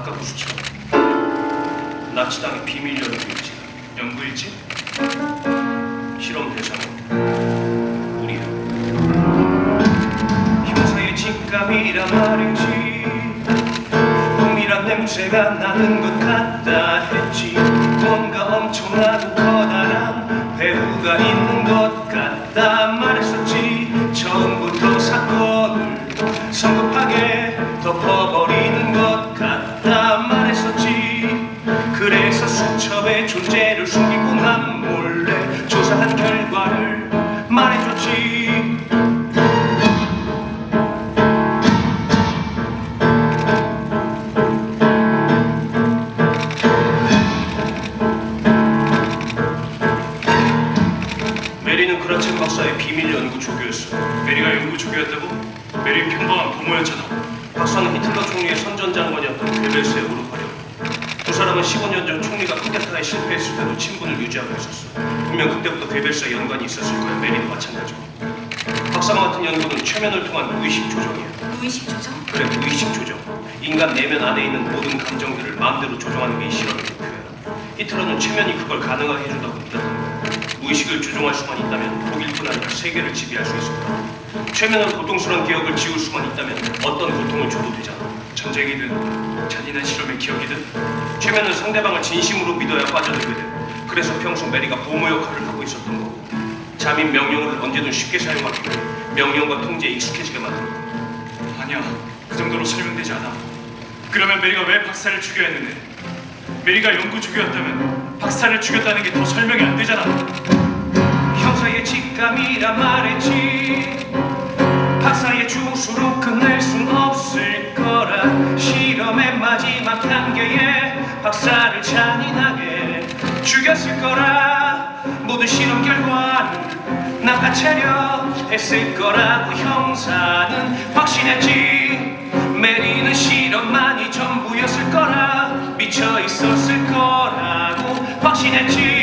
아까 그 수치가 나치당의 비밀 연구일지. 연구일지? 실험 대상은 우리야. 형사의 직감이라 말이지. 꿈이란 냄새가 나는 것 같다 했지. 뭔가 엄청나고 커다 수첩의 존재를 숨기고 난 몰래 조사한 결과를 말해줬지 메리는 크라첸 박사의 비밀 연구 조교였어 메리가 연구 조교였다고? 메리 평범한 부모였잖아. 박사는 히틀러 총리의 선전 장관이었던 괴벨스에 무릎하려 두 사람은 15년 전 총리가 쿠데타에 실패했을 때도 친분을 유지하고 있었어 분명 그때부터 괴벨스와 연관이 있었을 거야 메리도 마찬가지고. 박사가 맡은 연구는 최면을 통한 무의식 조정이야 무의식 조정? 그래 무의식 조정. 인간 내면 안에 있는 모든 감정들을 마음대로 조정하는 게이 실험의 목표야 히틀러는 최면이 그걸 가능하게 해준다고 믿었던 거야 무의식을 조종할 수만 있다면 독일 뿐 아니라 세계를 지배할 수 있을 거야 최면으로 고통스러운 기억을 지울 수만 있다면 전쟁이든 잔인한 실험의 기억이든 최면은 상대방을 진심으로 믿어야 빠져들게 돼 그래서 평소 메리가 보모 역할을 하고 있었던 거고 잠인 명령어를 언제든 쉽게 사용하기 위해 명령과 통제에 익숙해지게 만들었고 아니야. 그 정도로 설명되지 않아. 그러면 메리가 왜 박사를 죽여야 했는데? 메리가 연구 조교였다면 박사를 죽였다는 게 더 설명이 안 되잖아. 형사의 직감이라 말했지 박사의 주수로 희망 단계에 박사를 잔인하게 죽였을 거라. 모든 실험 결과는 낚아채려 했을 거라고 형사는 확신했지. 메리는 실험만이 전부였을 거라. 미쳐 있었을 거라고 확신했지.